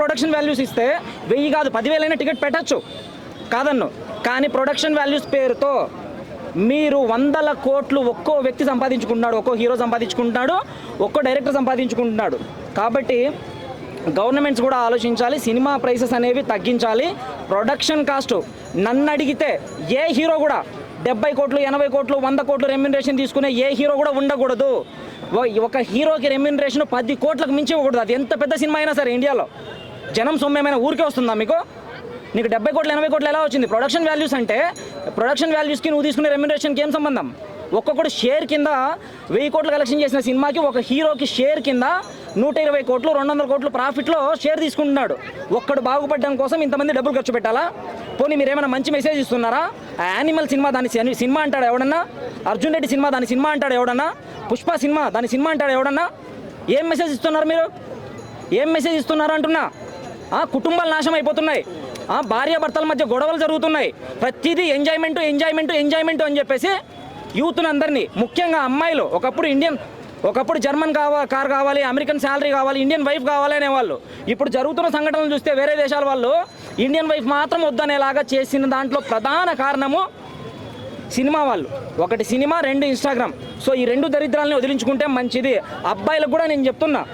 Production values ఇస్తే వెయ్యి కాదు పదివేలైనా టికెట్ పెట్టచ్చు. కాదన్ను. కానీ ప్రొడక్షన్ వాల్యూస్ పేరుతో మీరు వందల కోట్లు ఒక్కో వ్యక్తి సంపాదించుకుంటున్నాడు ఒక్కో హీరో సంపాదించుకుంటున్నాడు ఒక్కో డైరెక్టర్ సంపాదించుకుంటున్నాడు. కాబట్టి గవర్నమెంట్స్ కూడా ఆలోచించాలి సినిమా ప్రైసెస్ అనేవి తగ్గించాలి ప్రొడక్షన్ కాస్ట్ నన్ను అడిగితే ఏ హీరో కూడా డెబ్బై కోట్లు ఎనభై కోట్లు వంద కోట్లు రెమ్యునరేషన్ తీసుకునే ఏ హీరో కూడా ఉండకూడదు. ఒక హీరోకి రెమ్యునరేషన్ పది కోట్లకు మించి ఇవ్వకూడదు అది ఎంత పెద్ద సినిమా అయినా సరే ఇండియాలో. జనం సొమ్ము ఏమైనా ఊరికే వస్తుందా మీకు? నీకు డెబ్బై కోట్లు ఎనభై కోట్లు ఎలా వచ్చింది? ప్రొడక్షన్ వాల్యూస్ అంటే ప్రొడక్షన్ వాల్యూస్కి నువ్వు తీసుకునే రెమ్యునరేషన్కి ఏం సంబంధం? ఒక్కొక్కటి షేర్ కింద వెయ్యి కోట్లు కలెక్షన్ చేసిన సినిమాకి ఒక హీరోకి షేర్ కింద నూట ఇరవై కోట్లు రెండు వందల కోట్లు ప్రాఫిట్లో షేర్ తీసుకుంటున్నాడు. ఒక్కడు బాగుపడడం కోసం ఇంతమంది డబ్బులు ఖర్చు పెట్టాలా? పోనీ మీరు ఏమైనా మంచి మెసేజ్ ఇస్తున్నారా? ఆ యానిమల్ సినిమా దాని సినిమా అంటాడు ఎవడన్నా? అర్జున్ రెడ్డి సినిమా దాని సినిమా అంటాడు ఎవడన్నా? పుష్ప సినిమా దాని సినిమా అంటాడు ఎవడన్నా? ఏం మెసేజ్ ఇస్తున్నారు మీరు? ఏం మెసేజ్ ఇస్తున్నారు అంటున్నా? కుటుంబాలు నాశనం అయిపోతున్నాయి. ఆ, భార్యాభర్తల మధ్య గొడవలు జరుగుతున్నాయి. ప్రతిదీ ఎంజాయ్మెంట్ ఎంజాయ్మెంట్ ఎంజాయ్మెంట్ అని చెప్పేసి యూత్ని అందరినీ ముఖ్యంగా అమ్మాయిలు ఒకప్పుడు ఇండియన్ ఒకప్పుడు జర్మన్ కావా కార్ కావాలి అమెరికన్ శాలరీ కావాలి ఇండియన్ వైఫ్ కావాలి అనేవాళ్ళు. ఇప్పుడు జరుగుతున్న సంఘటనలు చూస్తే వేరే దేశాల వాళ్ళు ఇండియన్ వైఫ్ మాత్రం వద్దనేలాగా చేసిన దాంట్లో ప్రధాన కారణము సినిమా వాళ్ళు. ఒకటి సినిమా రెండు ఇన్స్టాగ్రామ్. సో ఈ రెండు దరిద్రాలని వదిలించుకుంటే మంచిది. అబ్బాయిలకు కూడా నేను చెప్తున్నా.